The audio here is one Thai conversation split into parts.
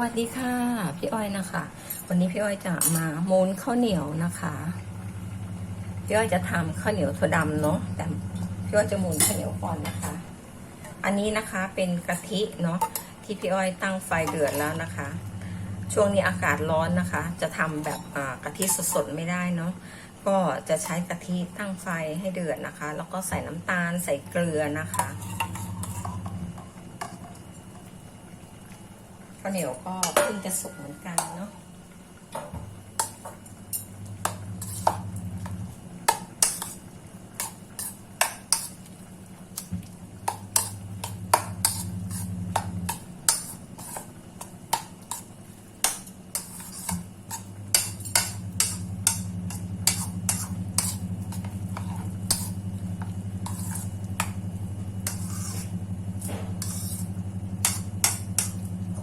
วัสดีค่ะ พี่อ้อยนะคะ วันนี้พี่อ้อยจะมามูนข้าวเหนียวนะคะ พี่อ้อยจะทำข้าวเหนียวถั่วดำเนาะแต่พี่อ้อยจะมูนข้าวเหนียวก่อนนะคะ อันนี้นะคะเป็นกะทิเนาะที่พี่อ้อยตั้งไฟเดือดแล้วนะคะ ช่วงนี้อากาศร้อนนะคะ จะทำแบบกะทิสดๆไม่ได้เนาะก็จะใช้กะทิตั้งไฟให้เดือดนะคะ แล้วก็ใส่น้ำตาลใส่เกลือนะคะ ข้าวเหนียวก็เพิ่งจะสุกเหมือนกันเนาะ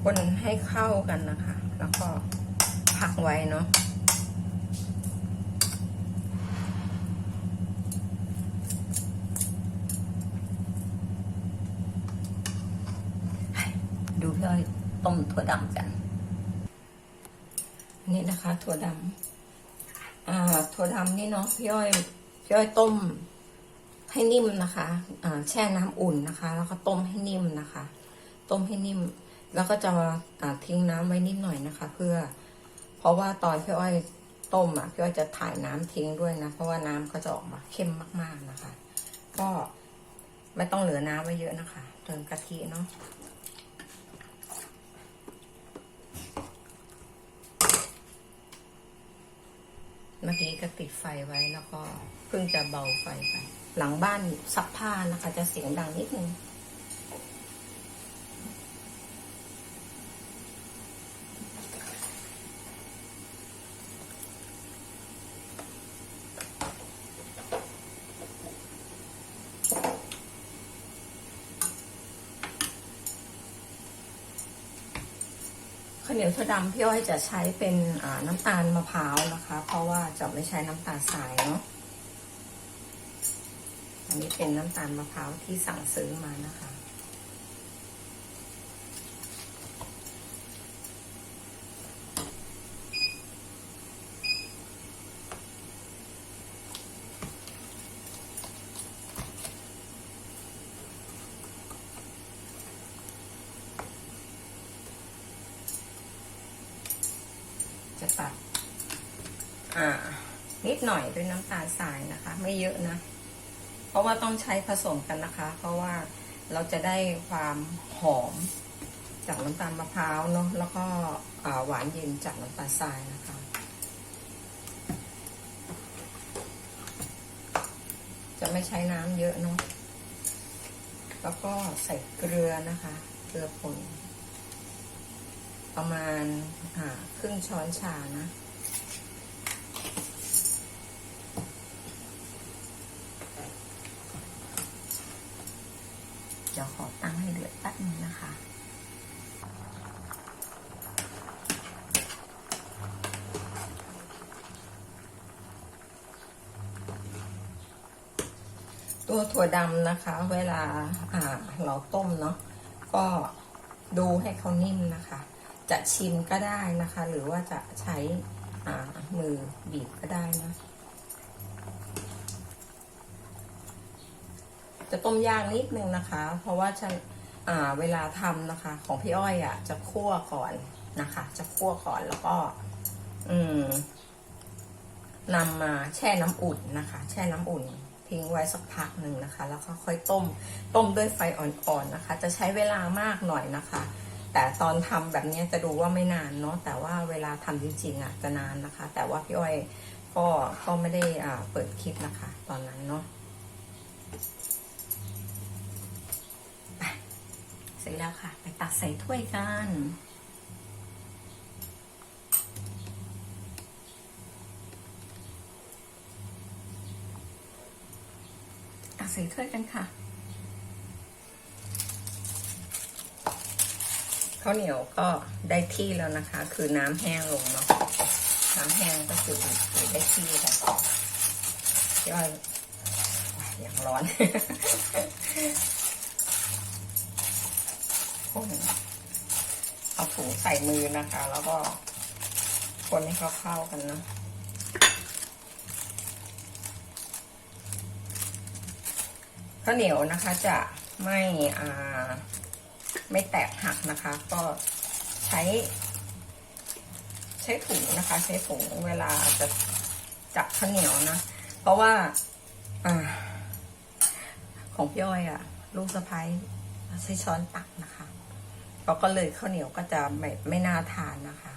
คนให้เข้ากันนะคะ แล้วก็พักไว้เนาะดูพี่อ้อยต้มถั่วดำกัน นี่นะคะ ถั่วดำอ่า ถั่วดำนี่เนาะพี่อ้อยพี่อ้อยต้มให้นิ่มนะคะ แช่น้ำอุ่นนะคะ แล้วก็ต้มให้นิ่มนะคะ ต้มให้นิ่ม แล้วก็จะอ่าทิ้งน้ำไว้นิดหน่อยนะคะ เพื่อ เพราะว่าตอนพี่อ้อยต้มอะพี่อ้อยจะถ่ายน้ำทิ้งด้วยนะ เพราะว่าน้ำก็จะออกมาเข้มมากๆนะคะ ก็ไม่ต้องเหลือน้ำไว้เยอะนะคะเติมกะทิเนาะเมื่อกี้ก็ติดไฟไว้แล้วก็เพิ่งจะเบาไฟไป หลังบ้านซักผ้านะคะ จะเสียงดังนิดนึงาวเหนียวถั่วดำพี่อ้อยจะใช้เป็นน้ำตาลมะพร้าวนะคะ เพราะว่าจะไม่ใช้น้ำตาลทรายเนาะอันนี้เป็นน้ำตาลมะพร้าวที่สั่งซื้อมานะคะตัดอ่า นิ ดหน่อยด้วยน้ำตาลทรายนะคะ ไม่เยอะนะ เพราะว่าต้องใช้ผสมกันนะคะ เพราะว่าเราจะได้ความหอมจากน้ำตาลมะพร้าวเนาะแล้วก็หวานเย็นจากน้ำตาลทรายนะคะ จะไม่ใช้น้ำเยอะเนาะแล้วก็ใส่เกลือนะคะ เกลือป่นประมาณาครึ่งช้อนชานะ เดี๋ยวขอตั้งให้เดือดแป๊บนึงนะคะ ตัวถั่วดำนะคะ เวลาอ่าเราต้มเนาะก็ดูให้เขานิ่มนะคะ จะชิมก็ได้นะคะ หรือว่าจะใช้อ่ามือบีบก็ได้นะ จะต้มยากนิดนึงนะคะ เพราะว่าฉันเวลาทำนะคะ ของพี่อ้อยอะ จะคั่วก่อนนะคะ จะคั่วก่อนแล้วก็ อืมนำมาแช่น้ำอุ่นนะคะ แช่น้ำอุ่นทิ้งไว้สักพักหนึ่งนะคะ แล้วก็ค่อยต้ม ต้มด้วยไฟอ่อนๆนะคะ จะใช้เวลามากหน่อยนะคะ แต่ตอนทำแบบนี้จะดูว่าไม่นานเนาะแต่ว่าเวลาทำจริงๆอะจะนานนะคะ แต่ว่าพี่อ้อยก็ก็ไม่ได้อ่าเปิดคลิปนะคะ ตอนนั้นเนาะ สร็จแล้วค่ะ ไปตักใส่ถ้วยกัน ตักใส่ถ้วยกันค่ะ ข้าวเหนียวก็ได้ที่แล้วนะคะ คือน้ำแห้งลงเนาะ น้ำแห้งก็คือได้ที่แล้วย่อยอย่างร้อน คนเอาถุงใส่มือนะคะ แล้วก็คนให้เขาเข้ากันนะข้าวเหนียวนะคะจะไม่อ่าไม่แตกหักนะคะ ก็ใช้ ใช้ถุงนะคะ ใช้ถุงเวลาจะจับข้าวเหนียวนะ เพราะว่าอ่า ของพี่อ้อยอะลูกสะพ้ายใช้ช้อนตักนะคะ เราก็เลยข้าวเหนียวก็จะไม่ไม่น่าทานนะคะ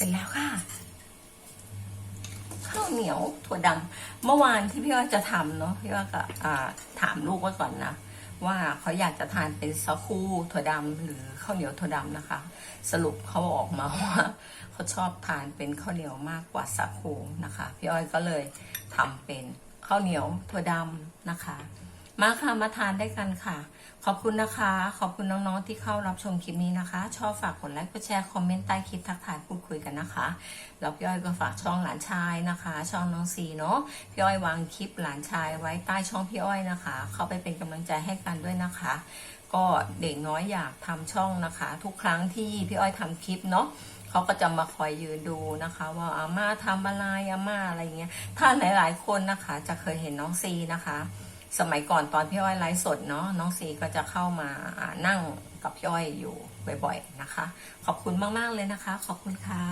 ร็จแล้วค่ะ ข้าวเหนียวถั่วดำเมื่อวานที่พี่ว่าจะทำเนาะพี่ว่าก็ถามลูกไว้ก่อนนะว่าเขาอยากจะทานเป็นซาคูถั่วดำหรือข้าวเหนียวถั่วดำนะคะ สรุปเขาออกมาว่าเขาชอบทานเป็นข้าวเหนียวมากกว่าซาคูนะคะ พี่อ้อยก็เลยทำเป็นข้าวเหนียวถั่วดำนะคะ มาค่ะมาทานได้กันค่ะ ขอบคุณนะคะ ขอบคุณน้องๆที่เข้ารับชมคลิปนี้นะคะ ชอบฝากกดไลค์กดแชร์คอมเมนต์ใต้คลิปทักทายพูดคุยกันนะคะแล้วพี่อ้อยก็ฝากช่องหลานชายนะคะ ช่องน้องซีเนาะพี่อ้อยวางคลิปหลานชายไว้ใต้ช่องพี่อ้อยนะคะ เข้าไปเป็นกำลังใจให้กันด้วยนะคะ ก็เด็กน้อยอยากทำช่องนะคะ ทุกครั้งที่พี่อ้อยทำคลิปเนาะเขาก็จะมาคอยยืนดูนะคะ ว่าอาม่าทำอะไรอาม่าอะไรเงี้ยถ้าหลายๆคนนะคะ จะเคยเห็นน้องซีนะคะ สมัยก่อนตอนพี่อ้อยไลฟ์สดเนาะน้องซีก็จะเข้ามานั่งกับพี่อ้อยอยู่บ่อยๆนะคะ ขอบคุณมากๆเลยนะคะ ขอบคุณค่ะ